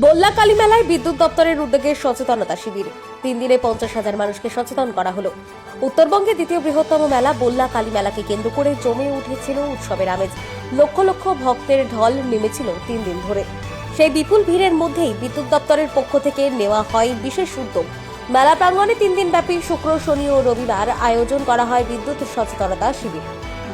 বল্লা কালী মেলায় বিদ্যুৎ দপ্তরের উদ্যোগে সচেতনতা শিবির। তিন দিনে পঞ্চাশ হাজার মানুষকে সচেতন করা হলো। উত্তরবঙ্গে দ্বিতীয় বৃহত্তম মেলা বল্লা কালী মেলাকে কেন্দ্র করে জমে উঠেছিল উৎসবের আমেজ। লক্ষ লক্ষ ভক্তের ঢল নেমেছিল তিন দিন ধরে। সেই বিপুল ভিড়ের মধ্যেই বিদ্যুৎ দপ্তরের পক্ষ থেকে নেওয়া হয় বিশেষ উদ্যোগ। মেলা প্রাঙ্গণে তিন দিন ব্যাপী শুক্র, শনি ও রবিবার আয়োজন করা হয় বিদ্যুৎ সচেতনতা শিবির।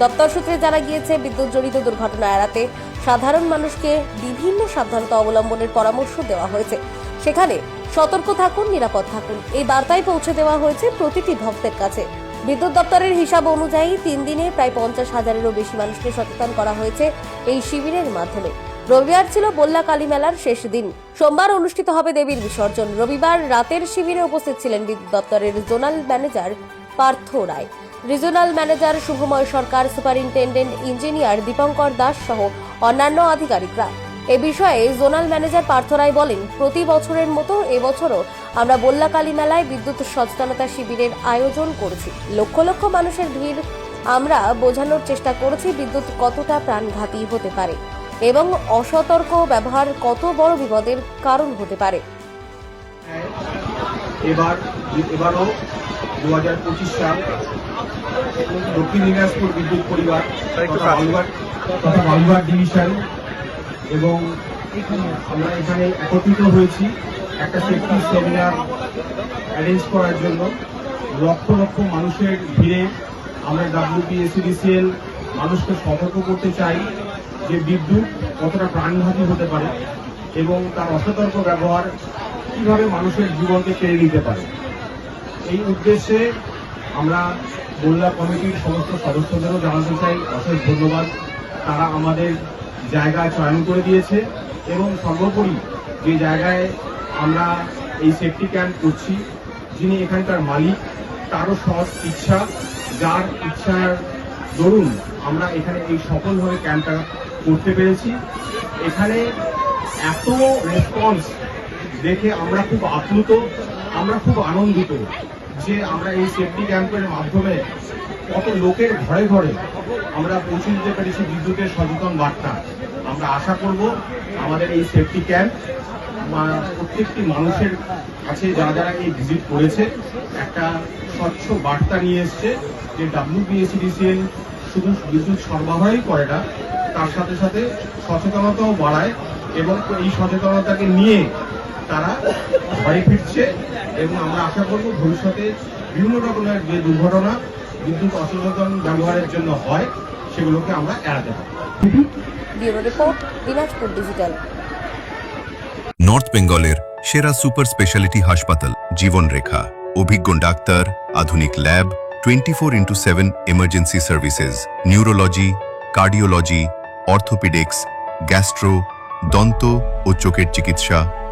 দপ্তর সূত্রে জানা গিয়েছে বিদ্যুৎ জড়িত দুর্ঘটনা এড়াতে সাধারণ মানুষকে বিভিন্ন সাবধানতা অবলম্বনের পরামর্শ দেওয়া হয়েছে। সেখানে সতর্ক থাকুন, নিরাপদ থাকুন। এই বার্তায় পৌঁছে দেওয়া হয়েছে প্রতিটি ভক্তের কাছে। বিদ্যুৎ দপ্তরের হিসাব অনুযায়ী তিন দিনে প্রায় পঞ্চাশ হাজারেরও বেশি মানুষকে সচেতন করা হয়েছে এই শিবিরের মাধ্যমে। রবিবার ছিল বল্লা কালী মেলার শেষ দিন। সোমবার অনুষ্ঠিত হবে দেবীর বিসর্জন। রবিবার রাতের শিবিরে উপস্থিত ছিলেন বিদ্যুৎ দপ্তরের zonal manager Partha Roy. Regional manager Subhamoy Sarkar, superintendent engineer Dipankar Das সহ অন্যান্য আধিকারিকরা। এ বিষয়ে জোনাল ম্যানেজার পার্থ রায় বলেন, প্রতি বছরের মতো এবছরও আমরা বল্লা কালী মেলায় বিদ্যুৎ সচেতনতা শিবিরের আয়োজন করেছি। লক্ষ লক্ষ মানুষের ভিড় আমরা বোঝানোর চেষ্টা করেছি বিদ্যুৎ কতটা প্রাণঘাতী হতে পারে এবং অসতর্ক ব্যবহার কত বড় বিপদের কারণ হতে পারে। এবার এবারও দু হাজার পঁচিশ সাল দক্ষিণ দিনাজপুর বিদ্যুৎ পরিবার তথা বালুঘাট ডিভিশন এবং আমরা এখানে একত্রিত হয়েছি একটা সেফটি সেমিনার অ্যারেঞ্জ করার জন্য। লক্ষ লক্ষ মানুষের ভিড়ে আমরা ডাব্লিউপিএসিডিসিএল মানুষকে সতর্ক করতে চাই যে বিদ্যুৎ কতটা প্রাণঘাতী হতে পারে এবং তার অসতর্ক ব্যবহার কীভাবে মানুষের জীবনকে কেড়ে নিতে পারে? এই উদ্দেশ্যে আমরা মোল্লা কমিটির সমস্ত সদস্যদেরও জানাতে চাই অশেষ ধন্যবাদ। তারা আমাদের জায়গা চয়ন করে দিয়েছে এবং সর্বোপরি যে জায়গায় আমরা এই সেফটি ক্যাম্প করছি, যিনি এখানকার মালিক, তারও সৎ ইচ্ছা, যার ইচ্ছার দরুন আমরা এখানে এই সফলভাবে ক্যাম্পটা করতে পেরেছি। এখানে এত রেসপন্স দেখে আমরা খুব আপ্লুত, আমরা খুব আনন্দিত যে আমরা এই সেফটি ক্যাম্পের মাধ্যমে কত লোকের ঘরে ঘরে আমরা পৌঁছে দিতে পেরেছি বিদ্যুতের সচেতন বার্তা। আমরা আশা করব আমাদের এই সেফটি ক্যাম্প প্রত্যেকটি মানুষের কাছে যারা যারা এই ভিজিট করেছে, একটা স্বচ্ছ বার্তা নিয়ে এসছে যে ডাব্লিউপিএসিডিসিএল শুধু বিদ্যুৎ সরবরাহই করে না, তার সাথে সাথে সচেতনতাও বাড়ায় এবং এই সচেতনতাকে নিয়ে তারা ঘরে ফিরছে এবং আমরা আশা করব ভবিষ্যতে বিভিন্ন রকমের যে দুর্ঘটনা বিদ্যুৎ অসচেতন ব্যবহারের জন্য হয় সেগুলোকে আমরা এড়াতে পারি bureau report Dinajpur digital. North বেঙ্গলের সেরা সুপার স্পেশালিটি হাসপাতাল জীবনরেখা। অভিজ্ঞ ডাক্তার আধুনিক lab twenty four into seven emergency services neurology cardiology orthopaedics gastro দন্ত ও চোখের চিকিৎসা